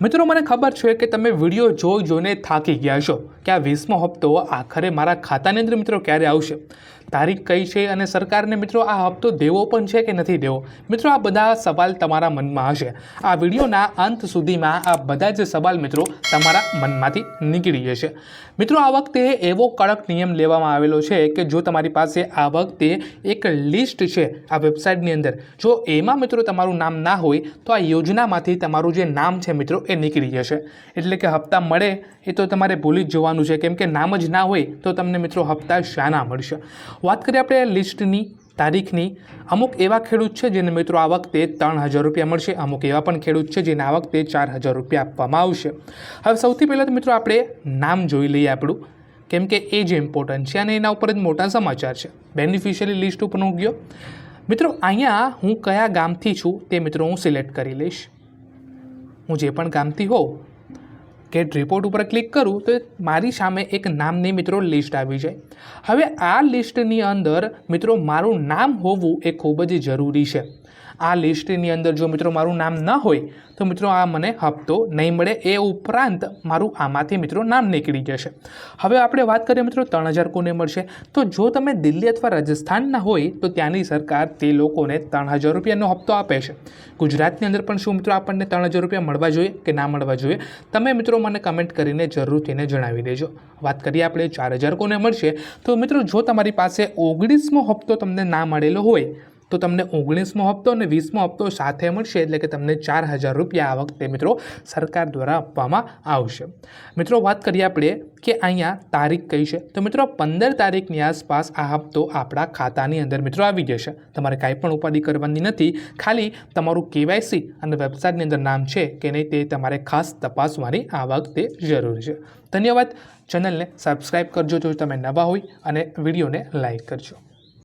મિત્રો, મને ખબર છે કે તમે વીડિયો જોઈ જોઈને થાકી ગયા છો કે આ વીસમો હપ્તો આખરે મારા ખાતાની અંદર મિત્રો ક્યારે આવશે? તારીખ કઈ છે અને સરકારને મિત્રો આ હપ્તો દેવો પણ છે કે નથી દેવો? મિત્રો, આ બધા સવાલ તમારા મનમાં હશે. આ વિડીયોના અંત સુધીમાં આ બધા જ સવાલ મિત્રો તમારા મનમાંથી નીકળી જશે. મિત્રો, આ વખતે એવો કડક નિયમ લેવામાં આવેલો છે કે જો તમારી પાસે આ વખતે એક લિસ્ટ છે આ વેબસાઇટની અંદર, જો એમાં મિત્રો તમારું નામ ના હોય, તો આ યોજનામાંથી તમારું જે નામ છે મિત્રો એ નીકળી જશે. એટલે કે હપ્તા મળે એ તો તમારે ભૂલી જ જવાનું છે. કેમ કે નામ જ ના હોય તો તમને મિત્રો હપ્તા શાના મળશે. વાત કરીએ આપણે લિસ્ટની, તારીખની. અમુક એવા ખેડૂત છે જેને મિત્રો આ વખતે ત્રણ હજાર રૂપિયા મળશે. અમુક એવા પણ ખેડૂત છે જેને આ વખતે ચાર હજાર રૂપિયા આપવામાં આવશે. હવે સૌથી પહેલાં તો મિત્રો આપણે નામ જોઈ લઈએ આપણું. કેમ કે એ જ ઇમ્પોર્ટન્ટ છે અને એના ઉપર જ મોટા સમાચાર છે. બેનિફિશિયરી લિસ્ટ ઉપર હું ગયો. મિત્રો અહીંયા હું કયા ગામથી છું તે મિત્રો હું સિલેક્ટ કરી લઈશ. હું જે પણ ગામથી હોઉં ગેટ રિપોર્ટ ઉપર ક્લિક કરું, તો મારી સામે એક નામની મિત્રો લિસ્ટ આવી જાય. હવે આ લિસ્ટની અંદર મિત્રો મારું નામ હોવું એ ખૂબ જ જરૂરી છે. આ લિસ્ટની અંદર જો મિત્રો મારું નામ ન હોય, તો મિત્રો આ મને હપ્તો નહીં મળે, એ ઉપરાંત મારું આમાંથી મિત્રો નામ નીકળી જશે. હવે આપણે વાત કરીએ મિત્રો ત્રણ હજાર કોને મળશે? તો જો તમે દિલ્હી અથવા રાજસ્થાનના હોય, તો ત્યાંની સરકાર તે લોકોને ત્રણ હજાર રૂપિયાનો હપ્તો આપે છે. ગુજરાતની અંદર પણ શું મિત્રો આપણને ત્રણ હજાર રૂપિયા મળવા જોઈએ કે ના મળવા જોઈએ? તમે મિત્રો મને કમેન્ટ કરીને જરૂરથી એને જણાવી દેજો. વાત કરીએ આપણે ચાર હજાર કોને મળશે? તો મિત્રો જો તમારી પાસે ઓગણીસમો હપ્તો તમને ના મળેલો હોય તો તમને ઓગણીસમો હપ્તો અને વીસમો હપ્તો સાથે મળશે એટલે કે તમને ચાર હજાર રૂપિયા આ વખતે મિત્રો સરકાર દ્વારા આપવામાં આવશે. મિત્રો વાત કરીએ આપણે કે અહીંયા તારીખ કઈ છે. તો મિત્રો પંદર તારીખની આસપાસ આ હપ્તો આપણા ખાતાની અંદર મિત્રો આવી જશે. તમારે કાંઈ પણ ઉપાધિ કરવાની નથી. ખાલી તમારું કેવાયસી અને વેબસાઇટની અંદર નામ છે કે નહીં તે તમારે ખાસ તપાસવાની આ વખતે જરૂર છે. ધન્યવાદ. ચેનલને સબસ્ક્રાઈબ કરજો જો તમે નવા હોય અને વિડીયોને લાઈક કરજો.